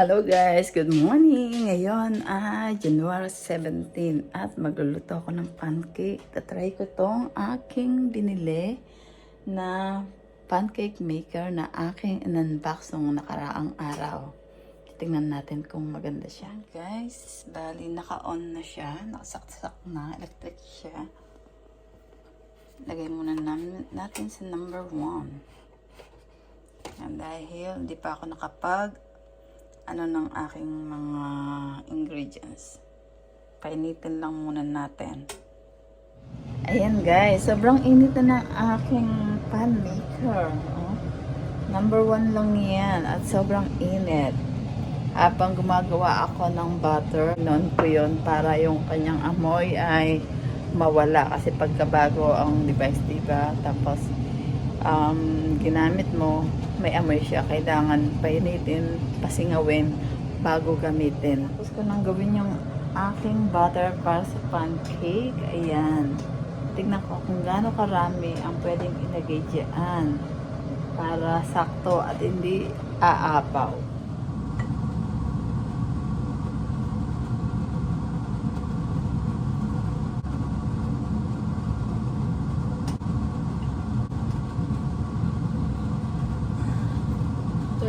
Hello guys, good morning! Ngayon ay January 17 at magluluto ako ng pancake. Tatry ko tong aking binili na pancake maker na aking in-unbox nung nakaraang araw. Tingnan natin kung maganda siya. Guys, bali naka-on na siya. Nakasaksak na. Electric siya. Lagay muna natin sa number 1. And dahil hindi pa ako nakapag ano ng aking mga ingredients. Painitin lang muna natin. Ayan guys, sobrang init na ng aking pan maker. Oh. Number one lang yan at sobrang init. Habang gumagawa ako ng butter, noon ko yun para yung kanyang amoy ay mawala. Kasi pagkabago ang device, diba? Tapos, um, ginamit mo, may amoy siya. Kailangan painitin, pasingawin bago gamitin. Tapos ko nang gawin yung aking butter para sa pancake. Ayan. Tignan ko kung gaano karami ang pwedeng ilagay dyan para sakto at hindi aapaw.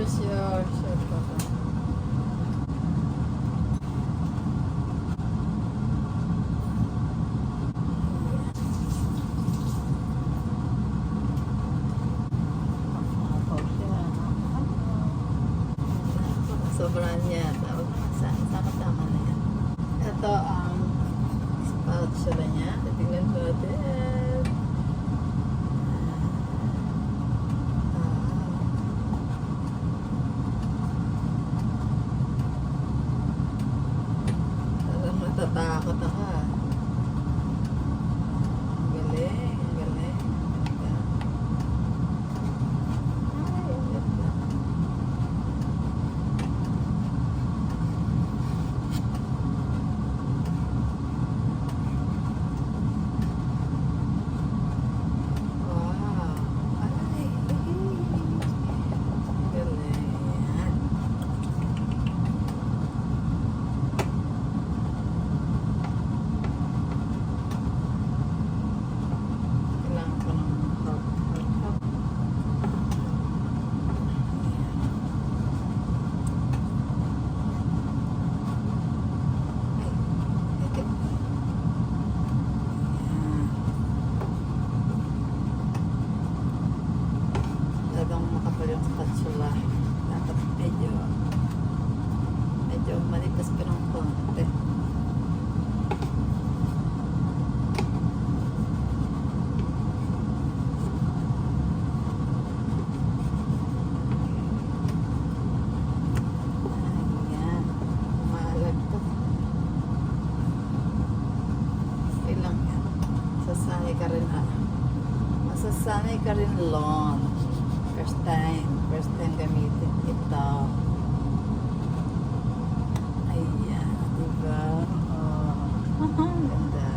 There's your shirt button. Sobrang niya. Tawag sama-sama na yan. Ito ang spout sila niya. Titignan ko natin. Ah. Parang matatakot ako ah. Ang galing, ang galing. Ay, ang ganda. Wow. Ay, galing. Kailangan ko ng hot, hot, hot. Ay, ito. Ayan. Talagang makapal yung spatula. Dapat medyo medyo manipas pa ng konti. Ayan. Maalag to. Okay lang yan. Sasanay ka rin ah. Masasanay ka rin long. First time. First time gamitin ito. Ayan. Diba? Oh. Ang ganda.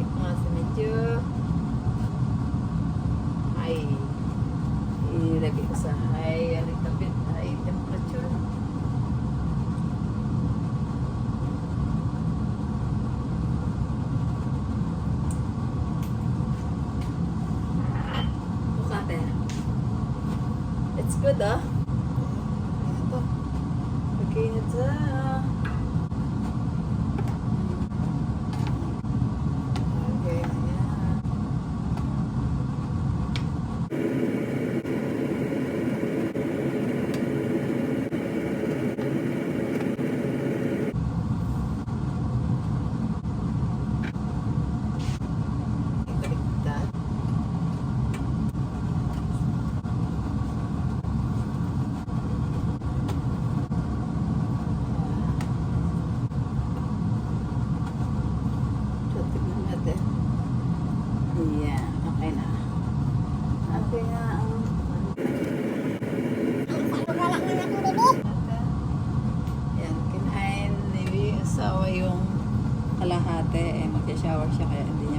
Ito nga sa medyo high. Ilagay ko sa high, a little bit high temperature. Bukate. It's It's good ah. Okay na ito. Okay na yan. Baliktad. So, tignan natin. Ayan, okay na. Okay na ang... Yan, kinain ni Lee, asawa yung mag-shower siya kaya hindi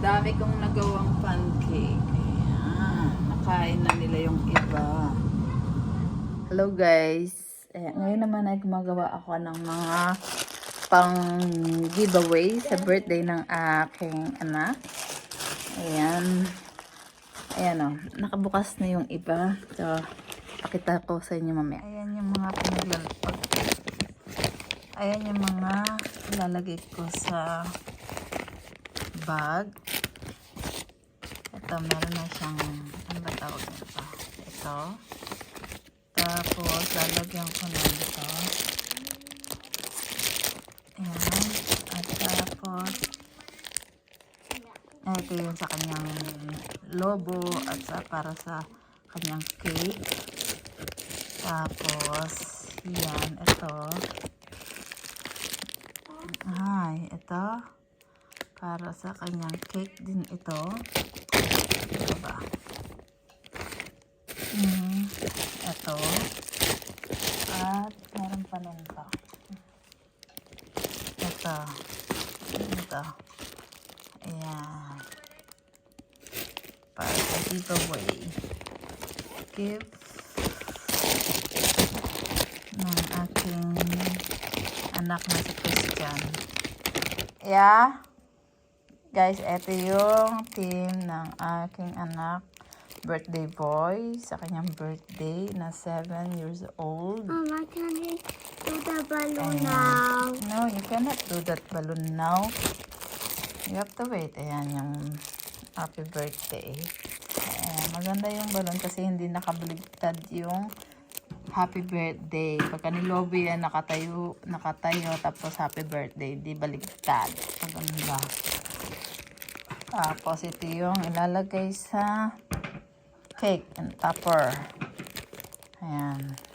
Dami kong nagawang pancake. Ayan. Nakain na nila yung iba. Hello guys. Eh, ngayon naman ay gumagawa ako ng mga pang giveaway sa birthday ng aking anak. Ayan. Ayan o. Nakabukas na yung iba. So, pakita ko sa inyo mamaya. Ayan yung mga pinaglalapag. Ayan yung mga ilalagay ko sa bag. Ito, meron na siyang, ano ba tawag nito? Ito. Tapos, lalagyan ko na ito. Ayan. At tapos, ito yung sa kanyang lobo at sa, para sa kanyang cake. Tapos, yan, ito. Ay, ito para sa kanyang cake din ito. Ito ba? Mhm. Ito. At meron pa nito. Ito. Ito. Ayan. Para sa giveaway. Gift ng aking anak na si Christian. Yeah? Guys, ito yung team ng aking anak birthday boy sa kanyang birthday na 7 years old. Mama, can you do the balloon Ayan. now? No, you cannot do that balloon now. You have to wait. Ayan yung happy birthday. Ayan, maganda yung balloon kasi hindi nakabaligtad yung happy birthday. Pagka nilobo yan, nakatayo, nakatayo, tapos happy birthday, di baligtad. Maganda. Tapos ito yung ilalagay sa cake and topper. Ayan.